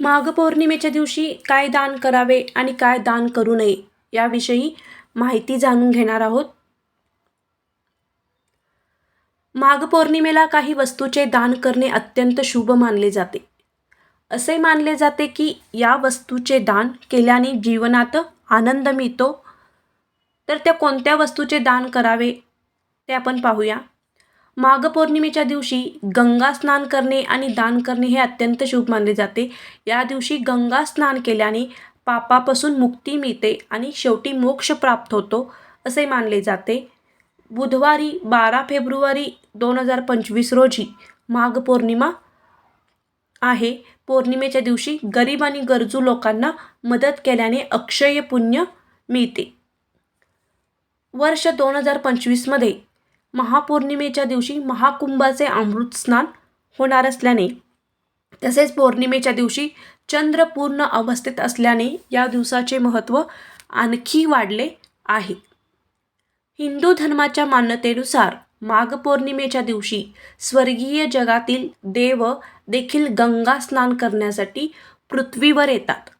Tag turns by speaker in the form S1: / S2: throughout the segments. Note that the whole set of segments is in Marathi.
S1: माघ पौर्णिमेच्या दिवशी काय दान करावे आणि काय दान करू नये याविषयी माहिती जाणून घेणार आहोत. माघ पौर्णिमेला काही वस्तूचे दान करणे अत्यंत शुभ मानले जाते. असे मानले जाते की या वस्तूचे दान केल्याने जीवनात आनंद मिळतो. तर त्या कोणत्या वस्तूचे दान करावे ते आपण पाहूया. माघ पौर्णिमेच्या दिवशी गंगा स्नान करणे आणि दान करणे हे अत्यंत शुभ मानले जाते. या दिवशी गंगा स्नान केल्याने पापापासून मुक्ती मिळते आणि शेवटी मोक्ष प्राप्त होतो असे मानले जाते. बुधवारी बारा फेब्रुवारी दोन हजार पंचवीस रोजी माघ पौर्णिमा आहे. पौर्णिमेच्या दिवशी गरीब आणि गरजू लोकांना मदत केल्याने अक्षय पुण्य मिळते. वर्ष दोन हजार पंचवीसमध्ये महापौर्णिमेच्या दिवशी महाकुंभाचे अमृत स्नान होणार असल्याने तसेच पौर्णिमेच्या दिवशी चंद्र पूर्ण अवस्थेत असल्याने या दिवसाचे महत्त्व आणखी वाढले आहे. हिंदू धर्माच्या मान्यतेनुसार माघ पौर्णिमेच्या दिवशी स्वर्गीय जगातील देव देखील गंगा स्नान करण्यासाठी पृथ्वीवर येतात.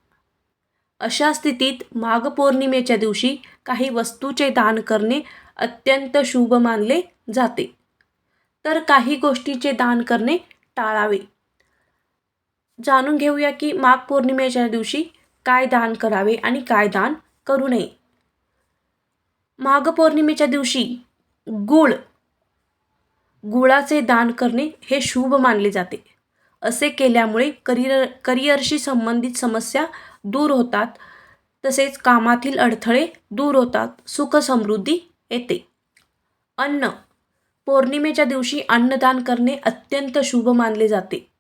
S1: अशा स्थितीत माघ पौर्णिमेच्या दिवशी काही वस्तूचे दान करणे अत्यंत शुभ मानले जाते. तर काही गोष्टीचे दान करणे टाळावे. जाणून घेऊया की माघ पौर्णिमेच्या दिवशी काय दान करावे आणि काय दान करू नये. माघ पौर्णिमेच्या दिवशी गुळ गुळाचे दान करणे हे शुभ मानले जाते. असे केल्यामुळे करिअर करिअरशी संबंधित समस्या दूर होतात. तसेच कामातील अडथळे दूर होतात. सुख समृद्धी येते. अन्न. पौर्णिमेच्या दिवशी अन्नदान करणे अत्यंत शुभ मानले जाते.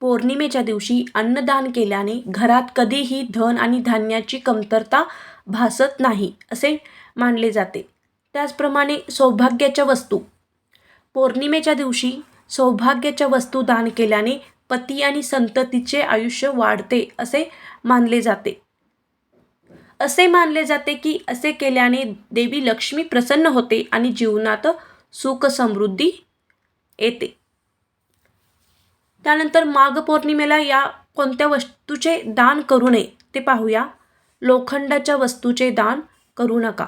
S1: पौर्णिमेच्या दिवशी अन्नदान केल्याने घरात कधीही धन आणि धान्याची कमतरता भासत नाही असे मानले जाते. त्याचप्रमाणे सौभाग्याच्या वस्तू. पौर्णिमेच्या दिवशी सौभाग्याच्या वस्तू दान केल्याने पती आणि संततीचे आयुष्य वाढते असे मानले जाते. असे मानले जाते की असे केल्याने देवी लक्ष्मी प्रसन्न होते आणि जीवनात सुख समृद्धी येते. त्यानंतर माघ पौर्णिमेला या कोणत्या वस्तूचे दान करू नये ते पाहूया. लोखंडाच्या वस्तूचे दान करू नका.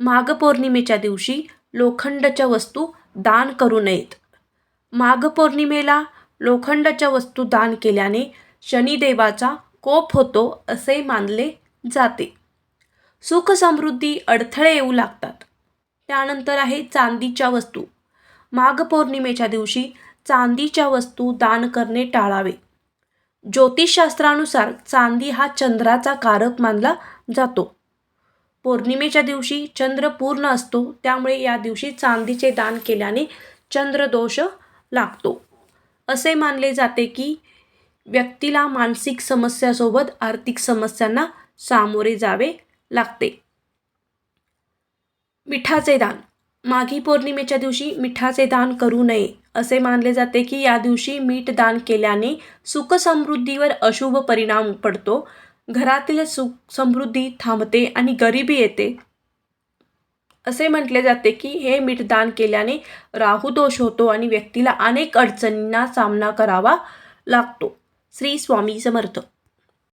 S1: माघ पौर्णिमेच्या दिवशी लोखंडाच्या वस्तू दान करू नयेत. माघ पौर्णिमेला लोखंडाच्या वस्तू दान केल्याने शनिदेवाचा कोप होतो असे मानले जाते. सुख समृद्धी अडथळे येऊ लागतात. त्यानंतर आहे चांदीच्या वस्तू. माघ पौर्णिमेच्या दिवशी चांदीच्या वस्तू दान करणे टाळावे. ज्योतिषशास्त्रानुसार चांदी हा चंद्राचा कारक मानला जातो. पौर्णिमेच्या दिवशी चंद्र पूर्ण असतो त्यामुळे या दिवशी चांदीचे दान केल्याने चंद्रदोष लागतो. असे मानले जाते की व्यक्तीला मानसिक समस्यासोबत आर्थिक समस्यांना सामोरे जावे लागते. मिठाचे दान. माघी पौर्णिमेच्या दिवशी मिठाचे दान करू नये असे मानले जाते की या दिवशी मीठ दान केल्याने सुखसमृद्धीवर अशुभ परिणाम पडतो. घरातील सुख समृद्धी थांबते आणि गरिबी येते. असे म्हटले जाते की हे मीठ दान केल्याने राहुदोष होतो आणि व्यक्तीला अनेक अडचणींना सामना करावा लागतो. श्री स्वामी समर्थ.